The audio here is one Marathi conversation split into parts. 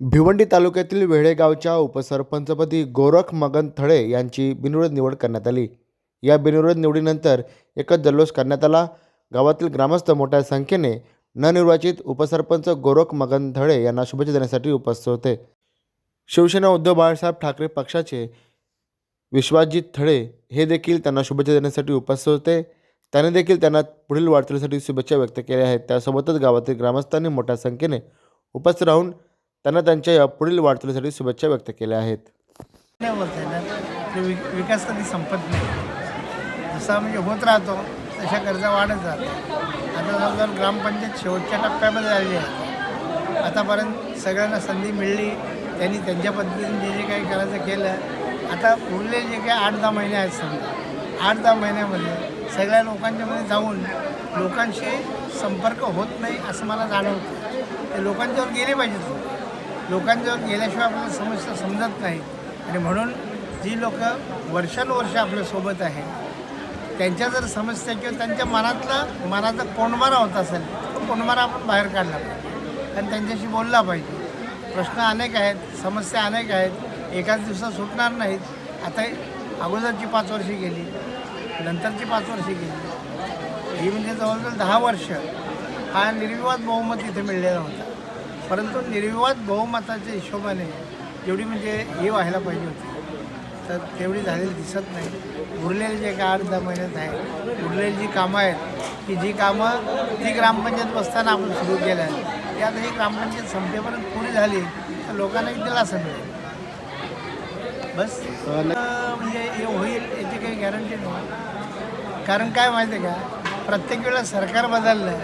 भिवंडी तालुक्यातील वेळेगावच्या उपसरपंचपदी गोरख मगन थळे यांची बिनविरोध निवड करण्यात आली. या बिनविरोध निवडीनंतर एकच जल्लोष करण्यात आला. गावातील ग्रामस्थ मोठ्या संख्येने नवनिर्वाचित उपसरपंच गोरख मगन थळे यांना शुभेच्छा देण्यासाठी उपस्थित होते. शिवसेना उद्धव बाळासाहेब ठाकरे पक्षाचे विश्वासजित थळे हे देखील त्यांना शुभेच्छा देण्यासाठी उपस्थित होते. त्याने देखील त्यांना पुढील वाटचालीसाठी शुभेच्छा व्यक्त केल्या आहेत. त्यासोबतच गावातील ग्रामस्थांनी मोठ्या संख्येने उपस्थित राहून त्यांना त्यांच्या या पुढील वाटचालीसाठी शुभेच्छा व्यक्त केल्या आहेत. नाही बोलता येणार ते वि विकास कधी संपत नाही. जसा म्हणजे होत राहतो तशा गरजा वाढत जातात. आता जवळजवळ ग्रामपंचायत शेवटच्या टप्प्यामध्ये आलेली आहे. आतापर्यंत सगळ्यांना संधी मिळली. त्यांनी त्यांच्या पद्धतीने जे जे काही करायचं केलं. आता उरले जे काही आठ दहा महिने आहेत समजा. आठ दहा महिन्यामध्ये सगळ्या लोकांच्यामध्ये जाऊन लोकांशी संपर्क होत नाही असं मला जाणवतं ते लोकांच्यावर गेले पाहिजेत. लोकांजवळ गेल्याशिवाय आपल्याला समस्या समजत नाही. आणि म्हणून जी लोक वर्षानुवर्ष आपल्यासोबत आहे त्यांच्या जर समस्या किंवा त्यांच्या मनातला मनाचा कोंडमारा होत असेल तो कोंडमारा आपण बाहेर काढला पाहिजे. आणि त्यांच्याशी बोलला पाहिजे. प्रश्न अनेक आहेत समस्या अनेक आहेत एकाच दिवसात सुटणार नाहीत. आता अगोदरची पाच वर्षे गेली नंतरची पाच वर्षे गेली. ही म्हणजे जवळजवळ दहा वर्ष हा निर्विवाद बहुमत इथे मिळलेला होता. परंतु निर्विवाद बहुमताच्या हिशोबाने जेवढी म्हणजे हे व्हायला पाहिजे होती. तर तेवढी झालेली दिसत नाही. उरलेले जे काय आठ दहा महिन्यात आहे उरलेली जी कामं आहेत की जी कामं ती ग्रामपंचायत बसताना आपण सुरू केलं आहे ती आता ही ग्रामपंचायत संपेपर्यंत पुरी झाली तर लोकांनाही एक दिलासा मिळेल बस. म्हणजे हे होईल याची काही गॅरंटी नाही. कारण काय माहिती आहे का? प्रत्येक वेळेला सरकार बदललं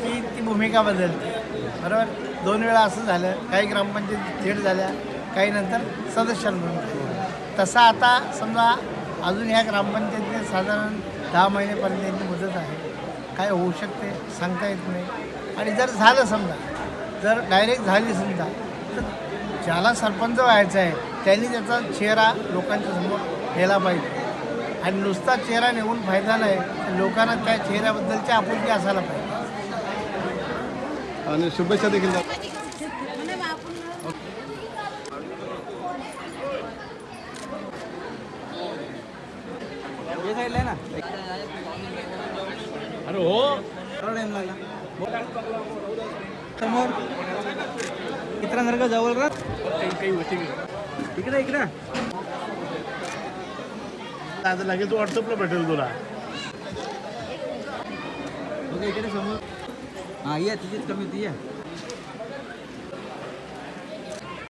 की ती भूमिका बदलते. बरोबर? दोन वेळा असं झालं काही ग्रामपंचायत थेट झाल्या काही नंतर सदस्यांमधून तसा आता समजा अजून ह्या ग्रामपंचायतीने साधारण दहा महिन्यापर्यंत मुदत आहे. काय होऊ शकते सांगता येत नाही. आणि जर झालं समजा जर डायरेक्ट झाली समजा तर ज्याला सरपंच व्हायचा आहे त्यांनी त्याचा चेहरा लोकांच्या समोर नेला पाहिजे. आणि नुसता चेहरा नेऊन फायदा नाही तर लोकांना त्या चेहऱ्याबद्दलची आपुलकी असायला पाहिजे. आणि शुभेच्छा देखील. अरे हो. लागला समोर मित्रांसारखं जवळ काही गोष्टी इकडे इकडे. आता लगेच व्हॉट्सअपला भेटेल तुला. ओके इकडे समोर. हां ये तुझीच कमी होती ये